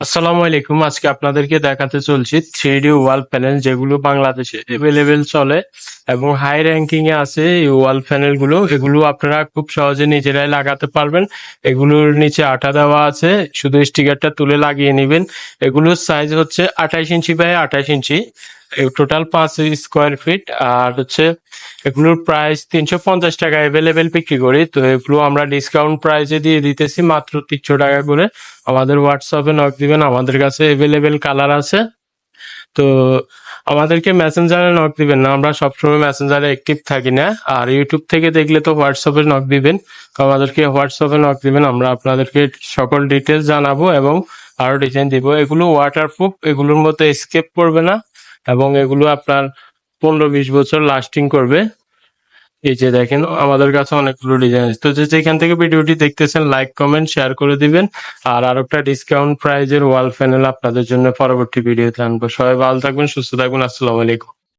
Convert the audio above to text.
আসসালামু আলাইকুম। আজকে আপনাদেরকে দেখাতে চলছি থ্রি ডি ওয়াল প্যানেল যেগুলো বাংলাদেশে এভেলেবেল চলে। এবং হাই র্যাঙ্কিং এ আছে এই ওয়াল প্যানেলগুলো। এগুলো আপনারা খুব সহজে নিজেরাই লাগাতে পারবেন। এগুলোর নিচে আঠা দেওয়া আছে। শুধু স্টিকারটা তুলে লাগিয়ে নেবেন। এগুলোর সাইজ হচ্ছে আঠাইশ ইঞ্চি বাই আঠাইশ ইঞ্চি। টোটাল পাঁচ স্কোয়ার ফিট আর হচ্ছে এগুলোর প্রাইস তিনশো পঞ্চাশ টাকা অ্যাভেলেবেল বিক্রি করি। তো এগুলো আমরা ডিসকাউন্ট প্রাইসে দিয়ে দিতেছি মাত্র তিনশো টাকা করে। আমাদের হোয়াটসঅ্যাপে নক দিবেন। আমাদের কাছে এভেলেবেল কালার আছে। তো আমাদেরকে মেসেঞ্জারে নক দিবেন না। আমরা সবসময় মেসেঞ্জারে অ্যাক্টিভ থাকি না। আর ইউটিউব থেকে দেখলে তো হোয়াটসঅ্যাপে নক দিবেন। আমাদেরকে হোয়াটসঅ্যাপে নক দিবেন। আমরা আপনাদেরকে সকল ডিটেলস জানাব এবং আরও ডিজাইন দিব। এগুলো ওয়াটারপ্রুফ এগুলোর মতো স্কেপ করবে না। এবং এগুলো আপনার পনেরো বিশ বছর লাস্টিং করবে। এই যে দেখেন, আমাদের কাছে অনেকগুলো ডিজাইন আছে। তো যেখান থেকে ভিডিওটি দেখতেছেন লাইক কমেন্ট শেয়ার করে দিবেন। আর আর একটা ডিসকাউন্ট প্রাইজের ওয়াল প্যানেল আপনাদের জন্য পরবর্তী ভিডিওতে আনব। সবাই ভালো থাকবেন, সুস্থ থাকবেন। আসসালামু আলাইকুম।